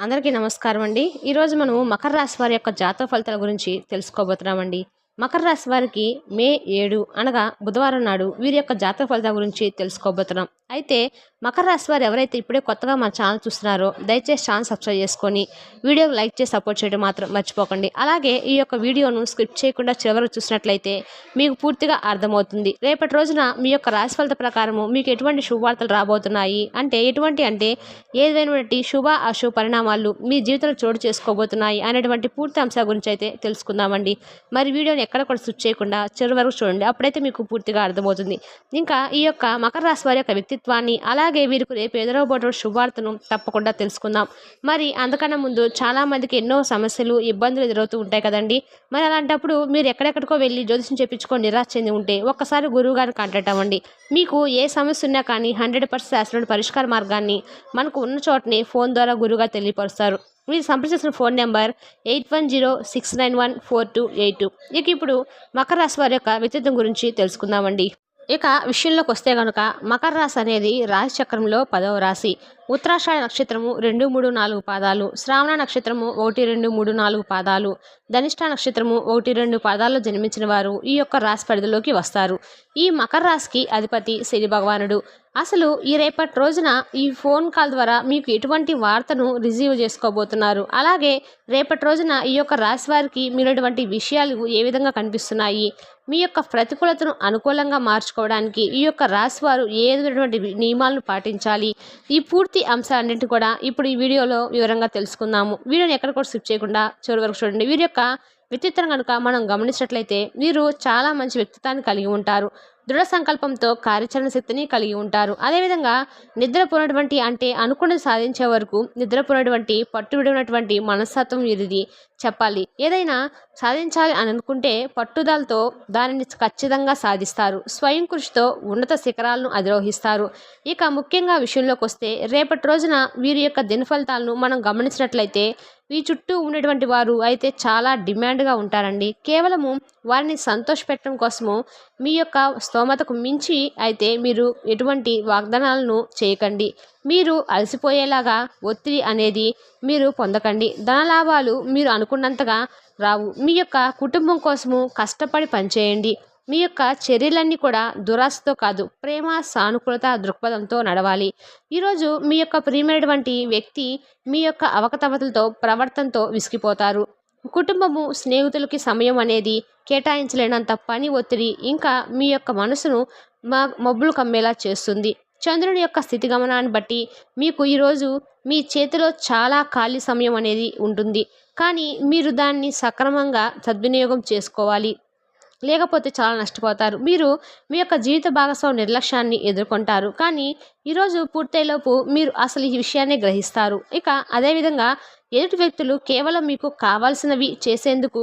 అందరికీ నమస్కారం అండి. ఈరోజు మనము మకర రాశి వారి యొక్క జాతక ఫలితాల గురించి తెలుసుకోబోతున్నామండి. మకర రాశి వారికి మే ఏడు అనగా బుధవారం నాడు వీరి యొక్క జాతక ఫలితాల గురించి తెలుసుకోబోతున్నాం. అయితే మకర రాశి వారు ఎవరైతే ఇప్పుడే కొత్తగా మన ఛానల్ చూస్తున్నారో దయచేసి ఛానల్ సబ్స్క్రైబ్ చేసుకొని వీడియోకి లైక్ చేసి సపోర్ట్ చేయడం మాత్రం మర్చిపోకండి. అలాగే ఈ యొక్క వీడియోను స్క్రిప్ట్ చేయకుండా చివరకు చూసినట్లయితే మీకు పూర్తిగా అర్థమవుతుంది. రేపటి రోజున మీ యొక్క రాశి ఫలిత ప్రకారము మీకు ఎటువంటి శుభవార్తలు రాబోతున్నాయి? అంటే ఎటువంటి అంటే ఏదైనటువంటి శుభ అశుభ పరిణామాలు మీ జీవితంలో చోటు చేసుకోబోతున్నాయి అనేటువంటి పూర్తి అంశాల గురించి అయితే తెలుసుకుందామండి. మరి వీడియోని ఎక్కడ కూడా స్విచ్ చేయకుండా చివరి వరకు చూడండి. అప్పుడైతే మీకు పూర్తిగా అర్థమవుతుంది. ఇంకా ఈ యొక్క మకర రాశి వారి యొక్క వ్యక్తిత్వాన్ని అలా అలాగే వీరికి రేపు ఎదురవబోటు శుభార్తను తప్పకుండా తెలుసుకుందాం. మరి అందుకన్నా ముందు చాలామందికి ఎన్నో సమస్యలు ఇబ్బందులు ఎదురవుతూ ఉంటాయి కదండి. మరి అలాంటప్పుడు మీరు ఎక్కడెక్కడికో వెళ్ళి జ్యోతిషం చెప్పించుకొని నిరాశ చెంది ఉంటే ఒక్కసారి గురువు గారిని కాంటాక్ట్ అవ్వండి. మీకు ఏ సమస్య ఉన్నా కానీ హండ్రెడ్ పర్సెంట్ శాస్త్రంలో పరిష్కార మార్గాన్ని మనకు ఉన్న చోటని ఫోన్ ద్వారా గురువుగారు తెలియపరుస్తారు. మీరు సంప్రదించిన phone number eight one zero six nine one four two eight two. ఇక ఇప్పుడు మకర రాశి వారి యొక్క వ్యక్తిత్వం గురించి తెలుసుకుందామండి. ఇక విషయంలోకి వస్తే కనుక మకర రాశి అనేది రాశి చక్రంలో పదవ రాశి. ఉత్తరాషాఢ నక్షత్రము రెండు మూడు నాలుగు పాదాలు శ్రావణ నక్షత్రము ఒకటి రెండు మూడు నాలుగు పాదాలు ధనిష్ట నక్షత్రము ఒకటి రెండు పాదాల్లో జన్మించిన వారు ఈ యొక్క రాశి పరిధిలోకి వస్తారు. ఈ మకర రాశికి అధిపతి శని భగవానుడు. అసలు ఈ రేపటి రోజున ఈ ఫోన్ కాల్ ద్వారా మీకు ఎటువంటి వార్తను రిసీవ్ చేసుకోబోతున్నారు? అలాగే రేపటి రోజున ఈ యొక్క రాశి వారికి మీరటువంటి విషయాలు ఏ విధంగా కనిపిస్తున్నాయి? మీ యొక్క ప్రతికూలతను అనుకూలంగా మార్చుకోవడానికి ఈ యొక్క రాశి వారు ఏ విధమైనటువంటి నియమాలను పాటించాలి? ఈ పూర్తి అంశాలన్నింటి కూడా ఇప్పుడు ఈ వీడియోలో వివరంగా తెలుసుకుందాము. వీడియోని ఎక్కడ కూడా స్కిప్ చేయకుండా చివరి వరకు చూడండి. వీరి యొక్క వ్యక్తిత్వం కనుక మనం గమనించినట్లయితే వీరు చాలా మంచి వ్యక్తిత్వాన్ని కలిగి ఉంటారు. దృఢ సంకల్పంతో కార్యాచరణ శక్తిని కలిగి ఉంటారు. అదేవిధంగా నిద్రపోయినటువంటి అంటే అనుకున్నది సాధించే వరకు నిద్రపోయినటువంటి పట్టుబడినటువంటి మనస్తత్వం ఇది చెప్పాలి. ఏదైనా సాధించాలి అని అనుకుంటే పట్టుదలతో దానిని ఖచ్చితంగా సాధిస్తారు. స్వయం కృషితో ఉన్నత శిఖరాలను అధిరోహిస్తారు. ఇక ముఖ్యంగా విషయంలోకి వస్తే రేపటి రోజున వీరి యొక్క దిన ఫలితాలను మనం గమనించినట్లయితే మీ చుట్టూ ఉన్నటువంటి వారు అయితే చాలా డిమాండ్గా ఉంటారండి. కేవలము వారిని సంతోషపెట్టడం కోసము మీ యొక్క స్తోమతకు మించి అయితే మీరు ఎటువంటి వాగ్దానాలను చేయకండి. మీరు అలసిపోయేలాగా ఒత్తిడి అనేది మీరు పొందకండి. ధనలాభాలు మీరు అనుకున్నంతగా రావు. మీ యొక్క కుటుంబం కోసము కష్టపడి పనిచేయండి. మీ యొక్క చర్యలన్నీ కూడా దురాశతో కాదు ప్రేమ సానుకూలత దృక్పథంతో నడవాలి. ఈరోజు మీ యొక్క ప్రియమైనటువంటి వ్యక్తి మీ యొక్క అవకతవకలతో ప్రవర్తనతో విసిగిపోతారు. కుటుంబము స్నేహితులకి సమయం అనేది కేటాయించలేనంత పని ఒత్తిడి ఇంకా మీ యొక్క మనసును మా మబ్బులు కమ్మేలా చేస్తుంది. చంద్రుని యొక్క స్థితిగమనాన్ని బట్టి మీకు ఈరోజు మీ చేతిలో చాలా ఖాళీ సమయం అనేది ఉంటుంది. కానీ మీరు దాన్ని సక్రమంగా సద్వినియోగం చేసుకోవాలి. లేకపోతే చాలా నష్టపోతారు. మీరు మీ యొక్క జీవిత భాగస్వామి నిర్లక్ష్యాన్ని ఎదుర్కొంటారు. కానీ ఈరోజు పూర్తయ్యేలోపు మీరు అసలు ఈ విషయాన్ని గ్రహిస్తారు. ఇక అదేవిధంగా ఎదుటి వ్యక్తులు కేవలం మీకు కావాల్సినవి చేసేందుకు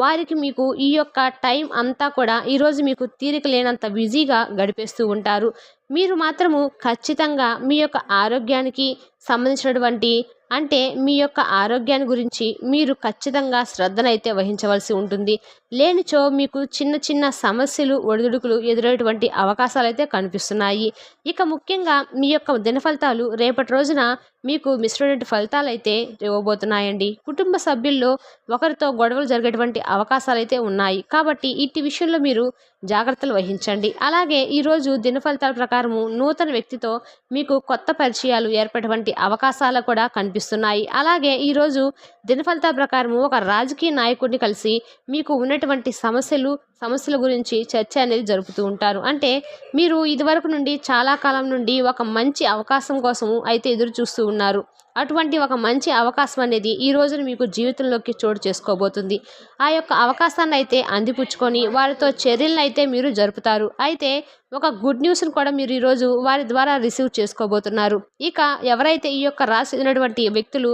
వారికి మీకు ఈ యొక్క టైం అంతా కూడా ఈరోజు మీకు తీరిక లేనంత బిజీగా గడిపేస్తూ ఉంటారు. మీరు మాత్రము ఖచ్చితంగా మీ యొక్క ఆరోగ్యానికి సంబంధించినటువంటి అంటే మీ యొక్క ఆరోగ్యాన్ని గురించి మీరు ఖచ్చితంగా శ్రద్ధనైతే వహించవలసి ఉంటుంది. లేనిచో మీకు చిన్న చిన్న సమస్యలు ఒడిదుడుకులు ఎదురయ్యేటువంటి అవకాశాలు అయితే కనిపిస్తున్నాయి. ఇక ముఖ్యంగా మీ యొక్క దిన ఫలితాలు రేపటి రోజున మీకు మిశ్రమైన ఫలితాలు అయితే ఇవ్వబోతున్నాయండి. కుటుంబ సభ్యుల్లో ఒకరితో గొడవలు జరిగేటువంటి అవకాశాలు అయితే ఉన్నాయి. కాబట్టి ఇట్టి విషయంలో మీరు జాగ్రత్తలు వహించండి. అలాగే ఈరోజు దిన ఫలితాల ప్రకారము నూతన వ్యక్తితో మీకు కొత్త పరిచయాలు ఏర్పడేటువంటి అవకాశాలు కూడా కనిపిస్తున్నాయి. అలాగే ఈరోజు దిన ఫలితాల ప్రకారము ఒక రాజకీయ నాయకుడిని కలిసి మీకు ఉన్నటువంటి సమస్యలు సమస్యల గురించి చర్చ అనేది జరుపుతూ ఉంటారు. అంటే మీరు ఇదివరకు నుండి చాలా కాలం నుండి ఒక మంచి అవకాశం కోసము అయితే ఎదురు చూస్తూ ఉన్నారు. అటువంటి ఒక మంచి అవకాశం అనేది ఈ రోజున మీకు జీవితంలోకి చోటు చేసుకోబోతుంది. ఆ యొక్క అవకాశాన్ని అయితే అందిపుచ్చుకొని వారితో చర్యలను అయితే అయితే మీరు జరుపుతారు. అయితే ఒక గుడ్ న్యూస్ని కూడా మీరు ఈరోజు వారి ద్వారా రిసీవ్ చేసుకోబోతున్నారు. ఇక ఎవరైతే ఈ యొక్క రాసి ఉన్నటువంటి వ్యక్తులు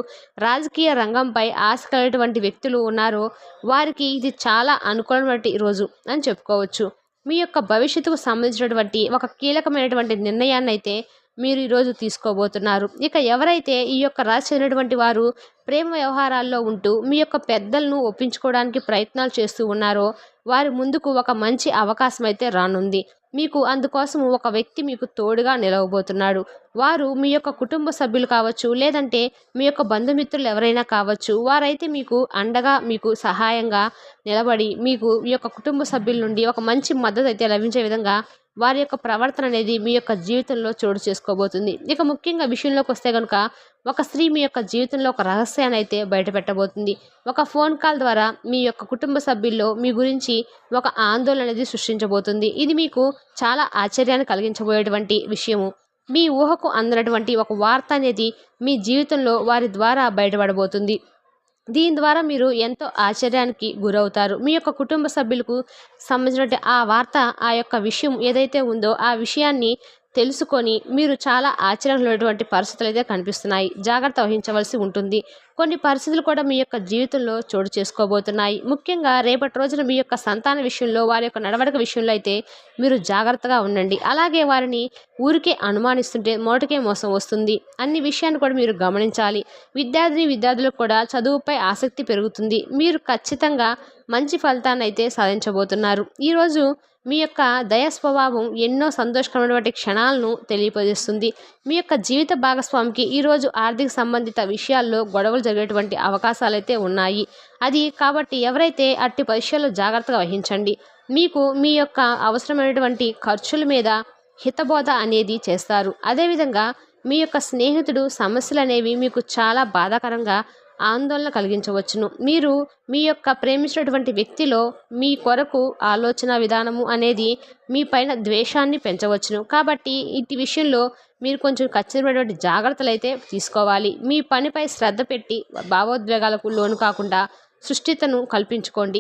రాజకీయ రంగంపై ఆశ కలిగినటువంటి వ్యక్తులు ఉన్నారో వారికి ఇది చాలా అనుకూలమైనటువంటి రోజు అని చెప్పుకోవచ్చు. మీ యొక్క భవిష్యత్తుకు సంబంధించినటువంటి ఒక కీలకమైనటువంటి నిర్ణయాన్ని అయితే మీరు ఈరోజు తీసుకోబోతున్నారు. ఇక ఎవరైతే ఈ యొక్క రాశి అయినటువంటి వారు ప్రేమ వ్యవహారాల్లో ఉంటూ మీ యొక్క పెద్దలను ఒప్పించుకోవడానికి ప్రయత్నాలు చేస్తూ ఉన్నారో వారి ముందుకు ఒక మంచి అవకాశం అయితే రానుంది. మీకు అందుకోసం ఒక వ్యక్తి మీకు తోడుగా నిలవబోతున్నాడు. వారు మీ యొక్క కుటుంబ సభ్యులు కావచ్చు లేదంటే మీ యొక్క బంధుమిత్రులు ఎవరైనా కావచ్చు వారైతే మీకు అండగా మీకు సహాయంగా నిలబడి మీకు మీ యొక్క కుటుంబ సభ్యుల నుండి ఒక మంచి మద్దతు అయితే లభించే విధంగా వారి యొక్క ప్రవర్తన అనేది మీ యొక్క జీవితంలో చోటు చేసుకోబోతుంది. ఇక ముఖ్యంగా విషయంలోకి వస్తే కనుక ఒక స్త్రీ మీ యొక్క జీవితంలో ఒక రహస్యాన్ని అయితే బయటపెట్టబోతుంది ఒక ఫోన్ కాల్ ద్వారా మీ యొక్క కుటుంబ సభ్యుల్లో మీ గురించి ఒక ఆందోళన అనేది సృష్టించబోతుంది. ఇది మీకు చాలా ఆశ్చర్యాన్ని కలిగించబోయేటువంటి విషయము. మీ ఊహకు అందనటువంటి ఒక వార్త అనేది మీ జీవితంలో వారి ద్వారా బయటపడబోతుంది. దీని ద్వారా మీరు ఎంతో ఆశ్చర్యానికి గురవుతారు. మీ యొక్క కుటుంబ సభ్యులకు సంబంధించినటువంటి ఆ వార్త ఆ యొక్క విషయం ఏదైతే ఉందో ఆ విషయాన్ని తెలుసుకొని మీరు చాలా ఆశ్చర్యంలోటువంటి పరిస్థితులు అయితే కనిపిస్తున్నాయి. జాగ్రత్త వహించవలసి ఉంటుంది. కొన్ని పరిస్థితులు కూడా మీ యొక్క జీవితంలో చోటు చేసుకోబోతున్నాయి. ముఖ్యంగా రేపటి రోజున మీ యొక్క సంతాన విషయంలో వారి యొక్క నడవడిక విషయంలో అయితే మీరు జాగ్రత్తగా ఉండండి. అలాగే వారిని ఊరికే అనుమానిస్తుంటే మొదటికే మోసం వస్తుంది. అన్ని విషయాన్ని కూడా మీరు గమనించాలి. విద్యార్థిని విద్యార్థులకు కూడా చదువుపై ఆసక్తి పెరుగుతుంది. మీరు ఖచ్చితంగా మంచి ఫలితాన్ని అయితే సాధించబోతున్నారు ఈరోజు మీ యొక్క దయ స్వభావం ఎన్నో సంతోషకరమైనటువంటి క్షణాలను తెలియపరుస్తుంది. మీ యొక్క జీవిత భాగస్వామికి ఈరోజు ఆర్థిక సంబంధిత విషయాల్లో గొడవలు జరిగేటువంటి అవకాశాలు అయితే ఉన్నాయి. అది కాబట్టి ఎవరైతే అట్టి పరీక్షల్లో జాగ్రత్తగా వహించండి. మీకు మీ యొక్క అవసరమైనటువంటి ఖర్చుల మీద హితబోధ అనేది చేస్తారు. అదేవిధంగా మీ యొక్క స్నేహితుడు సమస్యలు అనేవి మీకు చాలా బాధాకరంగా ఆందోళన కలిగించవచ్చును. మీరు మీ యొక్క ప్రేమించినటువంటి వ్యక్తిలో మీ కొరకు ఆలోచన విధానము అనేది మీ పైన ద్వేషాన్ని పెంచవచ్చును. కాబట్టి ఇటు విషయంలో మీరు కొంచెం ఖచ్చితమైనటువంటి జాగ్రత్తలు అయితే తీసుకోవాలి. మీ పనిపై శ్రద్ధ పెట్టి భావోద్వేగాలకు లోను కాకుండా సుష్టితను కల్పించుకోండి.